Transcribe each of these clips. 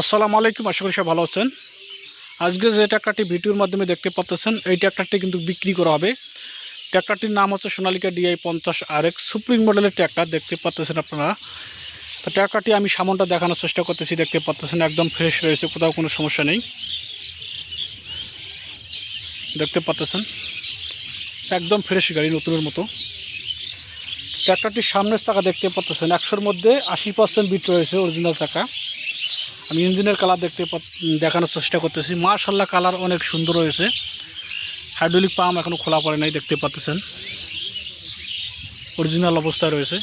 আসসালামু আলাইকুম, আশা করি সব ভালো আছেন। আজকে যে ট্র্যাক্টরটি ভিডিওর মাধ্যমে দেখতে পাচ্ছেন এই ট্র্যাক্টরটি কিন্তু বিক্রি করা হবে। ট্র্যাক্টরটির নাম হচ্ছে সোনালিকা ডিআই পঞ্চাশ আর এক্স সুপ্রিম মডেলের ট্র্যাক্টর দেখতে পাচ্ছেন আপনারা। তো ট্র্যাক্টরটি আমি সামনটা দেখানোর চেষ্টা করতেছি, দেখতে পাচ্ছেন একদম ফ্রেশ রয়েছে, কোথাও কোনো সমস্যা নেই। দেখতে পাচ্ছেন একদম ফ্রেশ গাড়ি, নতুনের মতো। ট্র্যাক্টরটির সামনের চাকা দেখতে পাচ্ছেন একশোর মধ্যে আশি পার্সেন্ট বিট রয়েছে অরিজিনাল চাকা। আমি ইঞ্জিনের কালার দেখতে দেখানোর চেষ্টা করতেছি। মার্শাল্লাহ কালার অনেক সুন্দর হয়েছে। হাইড্রোলিক পাম্প এখনও খোলা পড়ে নাই, দেখতে পাচ্ছেন অরিজিনাল অবস্থায় রয়েছে।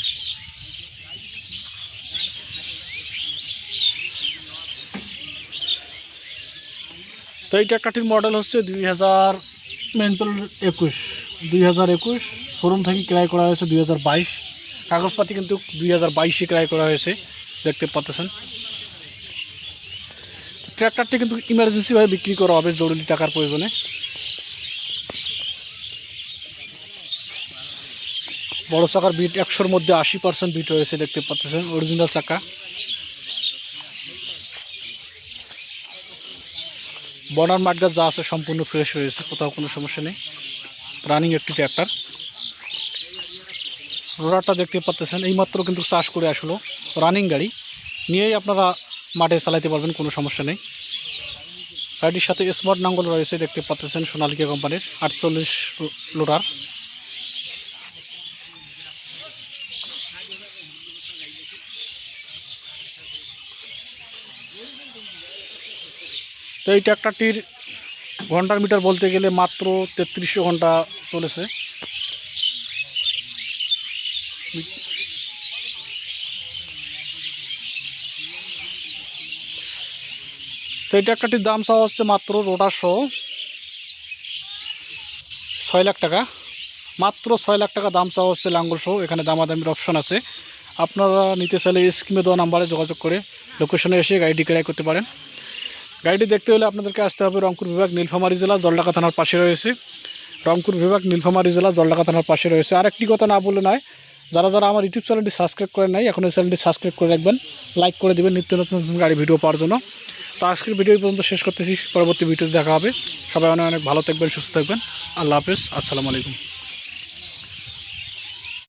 তো এই ট্র্যাক্টরটির মডেল হচ্ছে দুই হাজার মেন্টাল একুশ। দুই হাজার একুশ, শোরুম থেকে ক্রয় করা হয়েছে দুই হাজার বাইশ। কাগজপাতি কিন্তু দুই হাজার বাইশে ক্রয় করা হয়েছে, দেখতে পাচ্ছেন ট্র্যাক্টরটি কিন্তু ইমার্জেন্সিভাবে বিক্রি করা হবে জরুরি টাকার প্রয়োজনে। বড় চাকার বিট একশোর মধ্যে আশি পার্সেন্ট বিট রয়েছে দেখতে পাচ্ছেন অরিজিনাল চাকা। বর্ডার মাঠগাছ যা আছে সম্পূর্ণ ফ্রেশ রয়েছে কোথাও কোনো সমস্যা নেই। রানিং একটি ট্র্যাক্টর রোডারটা দেখতে পাচ্ছেন, এইমাত্র কিন্তু চাষ করে আসলো রানিং গাড়ি। নিয়েই আপনারা মাঠে চালাতে পারবেন, কোনো সমস্যা নেই। গাড়িটির সাথে স্মার্ট নাঙ্গল রয়েছে, দেখতে পাচ্ছেন সোনালিকা কোম্পানির আটচল্লিশ লোডার। তো এই ট্র্যাক্টরটির ঘণ্টার মিটার বলতে গেলে মাত্র তেত্রিশশো ঘণ্টা চলেছে। তো এই ট্র্যাক্টরটির দাম চাওয়া হচ্ছে মাত্র রোটার সহ ছয় লাখ টাকা। মাত্র ছয় লাখ টাকা দাম চাওয়া হচ্ছে লাঙ্গল সহ এখানে দামাদামির অপশন আছে। আপনারা নিতে চাইলে স্কিমে দেওয়া নাম্বারে যোগাযোগ করে লোকেশনে এসে গাড়িটি ক্রয় করতে পারেন। গাড়িটি দেখতে হলে আপনাদেরকে আসতে হবে রংপুর বিভাগ নীলফামারী জেলা জলডাকা থানার পাশে রয়েছে। রংপুর বিভাগ নীলফামারী জেলা জলডাকা থানার পাশে রয়েছে। আরেকটি কথা না বলে নয়, যারা যারা আমার ইউটিউব চ্যানেলটি সাবস্ক্রাইব করেন নাই এখন এই চ্যানেলটি সাবস্ক্রাইব করে রাখবেন। লাইক করে দেবেন নিত্য নতুন নতুন গাড়ি ভিডিও পাওয়ার জন্য। তো আজকের ভিডিও পর্যন্ত শেষ করতেছি। পরবর্তী ভিডিওতে দেখা হবে। সবাই অনেক অনেক ভালো থাকবেন, সুস্থ থাকবেন। আল্লাহ হাফেজ। আসসালামু আলাইকুম।